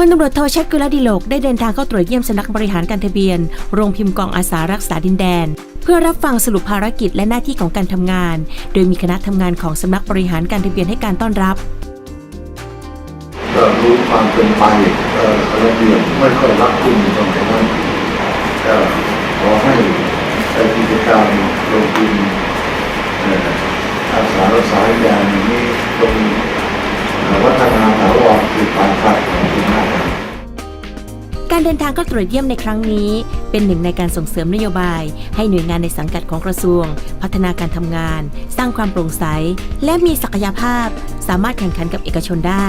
พลตำรวจโทชัดกุลดิโลกได้เดินทางเข้าตรวจเยี่ยมสำนักบริหารการทะเบียน โรงพิมพ์กองอาสารักษาดินแดน เพื่อรับฟังสรุปภารกิจและหน้าที่ของการทำงาน โดยมีคณะทำงานของสำนักบริหารการทะเบียนให้การต้อนรับรู้ความเป็นไประเบียบไม่ค่อยรัดกุมตรงนั้นก็ขอให้ในกิจการลงทุนเอ่ออาสารักษาอย่างนี้ การเดินทางเข้าตรวจเยี่ยมในครั้งนี้ เป็นหนึ่งในการส่งเสริมนโยบาย ให้หน่วยงานในสังกัดของกระทรวง พัฒนาการทำงาน สร้างความโปร่งใส และมีศักยภาพ สามารถแข่งขันกับเอกชนได้